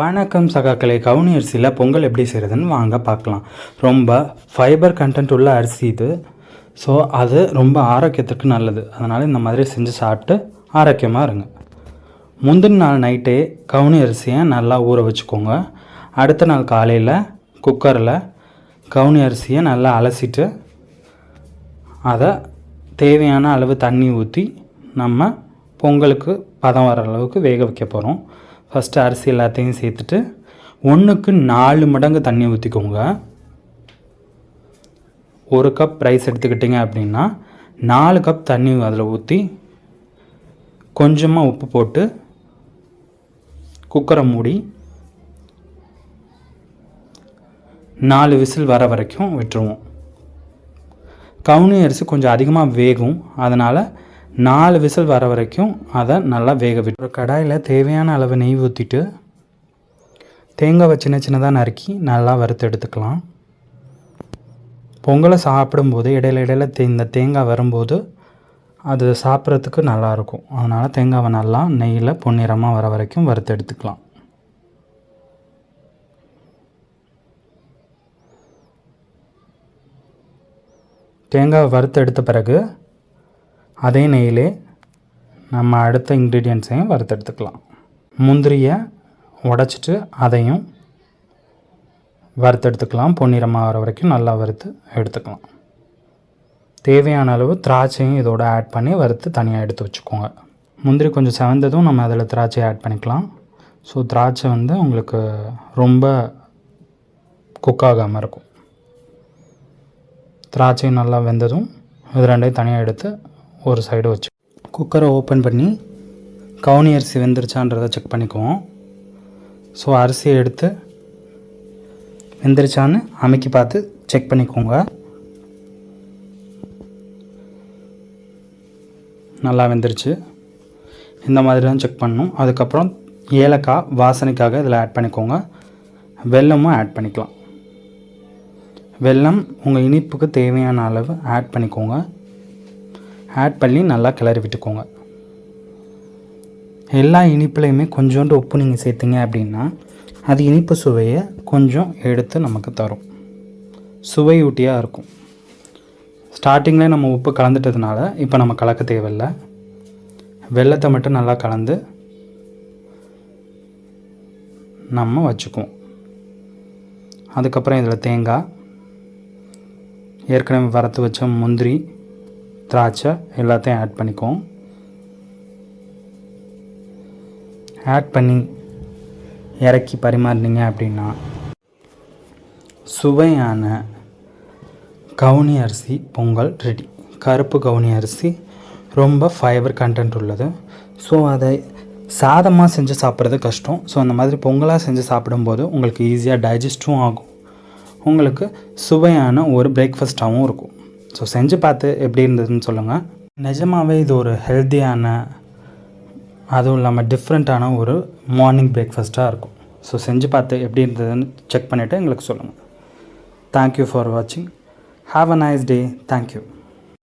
வணக்கம் சகாக்களை. கவுனி அரிசியில் பொங்கல் எப்படி செய்கிறதுன்னு வாங்க பார்க்கலாம். ரொம்ப ஃபைபர் கண்டென்ட் உள்ள அரிசி இது. ஸோ அது ரொம்ப ஆரோக்கியத்துக்கு நல்லது. அதனால் இந்த மாதிரி செஞ்சு சாப்பிட்டு ஆரோக்கியமாக இருங்க. முந்தின நாள் நைட்டே கவுனி அரிசியை நல்லா ஊற வச்சுக்கோங்க. அடுத்த நாள் காலையில் குக்கரில் கவுனி அரிசியை நல்லா அலசிட்டு அதை தேவையான அளவு தண்ணி ஊற்றி நம்ம பொங்கலுக்கு பதம் வர அளவுக்கு வேக வைக்க போகிறோம் ஃபஸ்ட்டு அரிசி எல்லாத்தையும் சேர்த்துட்டு ஒன்றுக்கு நாலு மடங்கு தண்ணி ஊற்றிக்கோங்க ஒரு கப் ரைஸ் எடுத்துக்கிட்டிங்க அப்படின்னா நாலு கப் தண்ணி அதில் ஊற்றி கொஞ்சமாக உப்பு போட்டு குக்கரை மூடி நாலு விசில் வர வரைக்கும் விட்டுருவோம். கவுனி அரிசி கொஞ்சம் அதிகமாக வேகும். அதனால் நாலு விசில் வர வரைக்கும் அதை நல்லா வேக விட்டு ஒரு கடாயில் தேவையான அளவு நெய் ஊற்றிட்டு தேங்காவை சின்ன சின்னதாக நறுக்கி நல்லா வறுத்து எடுத்துக்கலாம். பொங்கலை சாப்பிடும்போது இடையில இடையில தே இந்த தேங்காய் வரும்போது அது சாப்பிட்றதுக்கு நல்லாயிருக்கும் அதனால் தேங்காவை நல்லா நெய்யில் பொன்னிறமாக வர வரைக்கும் வறுத்து எடுத்துக்கலாம். தேங்காவை வறுத்து எடுத்த பிறகு அதே நெய்யிலே நம்ம அடுத்த இன்க்ரீடியன்ட்ஸையும் வறுத்து எடுத்துக்கலாம் முந்திரியை உடச்சிட்டு அதையும் வறுத்து எடுத்துக்கலாம் பொன்னிறமாக வர வரைக்கும் நல்லா வறுத்து எடுத்துக்கலாம். தேவையான அளவு திராட்சையும் இதோட ஆட் பண்ணி வறுத்து தனியாக எடுத்து வச்சுக்கோங்க. முந்திரி கொஞ்சம் செவந்ததும் நம்ம அதில் திராட்சை ஆட் பண்ணிக்கலாம். ஸோ திராட்சை வந்து உங்களுக்கு ரொம்ப குக் ஆகாமல் இருக்கும். திராட்சையும் நல்லா வெந்ததும் இது ரெண்டையும் தனியாக எடுத்து ஒரு சைடு வச்சு. குக்கரை ஓப்பன் பண்ணி கவுனி அரிசி வெந்துருச்சான்றதை செக் பண்ணிக்குவோம். ஸோ அரிசியை எடுத்து வெந்துருச்சான்னு அமைக்கி பார்த்து செக் பண்ணிக்கோங்க. நல்லா வெந்துருச்சு. இந்த மாதிரி தான் செக் பண்ணணும். அதுக்கப்புறம் ஏலக்காய் வாசனைக்காக இதில் ஆட் பண்ணிக்கோங்க. வெல்லமும் ஆட் பண்ணிக்கலாம். வெல்லம் உங்கள் இனிப்புக்கு தேவையான அளவு ஆட் பண்ணிக்கோங்க. ஆட் பண்ணி நல்லா கிளறி விட்டுக்கோங்க. எல்லா இனிப்புலையுமே கொஞ்சோண்டு உப்பு நீங்கள் சேர்த்திங்க அப்படின்னா அது இனிப்பு சுவையை கொஞ்சம் எடுத்து நமக்கு தரும். சுவையூட்டியாக இருக்கும். ஸ்டார்டிங்கில் நம்ம உப்பு கலந்துட்டதுனால இப்போ நம்ம கலக்க தேவையில்லை. வெள்ளத்தை மட்டும் நல்லா கலந்து நம்ம வச்சுக்குவோம். அதுக்கப்புறம் இதில் தேங்காய் ஏற்கனவே வறுத்து வச்ச முந்திரி திராட்சை எல்லாத்தையும் ஆட் பண்ணிக்குவோம். ஆட் பண்ணி இறக்கி பரிமாறினீங்க அப்படின்னா சுவையான கவுனி அரிசி பொங்கல் ரெடி கருப்பு கவுனி அரிசி ரொம்ப ஃபைபர் கண்டென்ட் உள்ளது. ஸோ அதை சாதமாக செஞ்சு சாப்பிட்றது கஷ்டம். ஸோ அந்த மாதிரி பொங்கலாக செஞ்சு சாப்பிடும்போது உங்களுக்கு ஈஸியாக டைஜஸ்ட்டும் ஆகும். உங்களுக்கு சுவையான ஒரு பிரேக்ஃபாஸ்ட்டாகவும் இருக்கும். ஸோ செஞ்சு பார்த்து எப்படி இருந்ததுன்னு சொல்லுங்கள் நிஜமாகவே இது ஒரு ஹெல்த்தியான அதுவும் இல்லாமல் டிஃப்ரெண்ட்டான ஒரு மார்னிங் பிரேக்ஃபாஸ்ட்டாக இருக்கும். ஸோ செஞ்சு பார்த்து எப்படி இருந்ததுன்னு செக் பண்ணிவிட்டு எங்களுக்கு சொல்லுங்கள் தேங்க்யூ ஃபார் வாட்சிங் have a nice day thank you